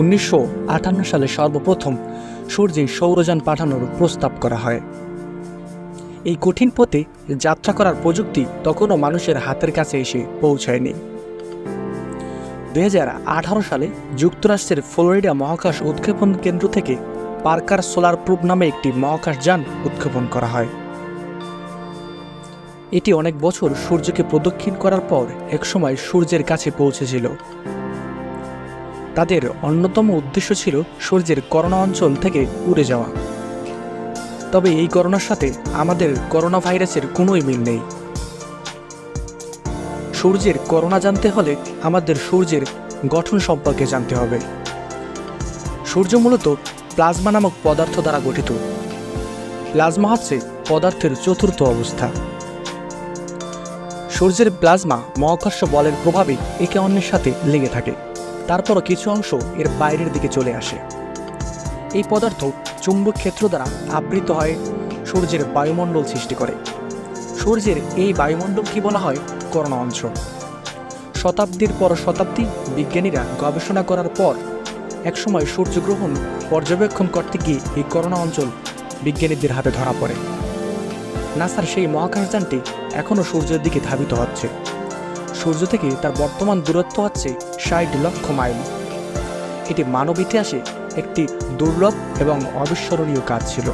উনিশশো আটান্ন সালে সর্বপ্রথম সূর্যে সৌরযান পাঠানোর প্রস্তাব করা হয়। এই কঠিন পথে যাত্রা করার প্রযুক্তি তখনও মানুষের হাতের কাছে এসে পৌঁছায়নি। দু হাজার আঠারো সালে যুক্তরাষ্ট্রের ফ্লোরিডা মহাকাশ উৎক্ষেপণ কেন্দ্র থেকে পার্কার সোলার প্রুপ নামে একটি মহাকাশ যান উৎক্ষেপণ করা হয়। এটি অনেক বছর সূর্যকে প্রদক্ষিণ করার পর একসময় সূর্যের কাছে পৌঁছেছিল। তাদের অন্যতম উদ্দেশ্য ছিল সূর্যের করোনা অঞ্চল থেকে উড়ে যাওয়া। তবে এই করোনার সাথে আমাদের করোনা ভাইরাসের কোনোই মিল নেই। সূর্যের করোনা জানতে হলে আমাদের সূর্যের গঠন সম্পর্কে জানতে হবে। সূর্য মূলত প্লাজমা নামক পদার্থ দ্বারা গঠিত। প্লাজমা হচ্ছে পদার্থের চতুর্থ অবস্থা। সূর্যের প্লাজমা মহাকর্ষ বলের প্রভাবে একে অন্যের সাথে লেগে থাকে। তারপরও কিছু অংশ এর বাইরের দিকে চলে আসে। এই পদার্থ চুম্বক ক্ষেত্র দ্বারা আবৃত হয়, সূর্যের বায়ুমণ্ডল সৃষ্টি করে। সূর্যের এই বায়ুমণ্ডলকে বলা হয়? করোনা অঞ্চল শতাব্দীর পর শতাব্দী বিজ্ঞানীরা গবেষণা করার পর একসময় সূর্যগ্রহণ পর্যবেক্ষণ করতে গিয়ে এই করোনা অঞ্চল বিজ্ঞানীদের হাতে ধরা পড়ে। নাসার সেই মহাকাশযানটি এখনও সূর্যের দিকে ধাবিত হচ্ছে। সূর্য থেকে তার বর্তমান দূরত্ব হচ্ছে ষাট লক্ষ মাইল। এটি মানব ইতিহাসে একটি দুর্লভ এবং অবিস্মরণীয় কাজ ছিল।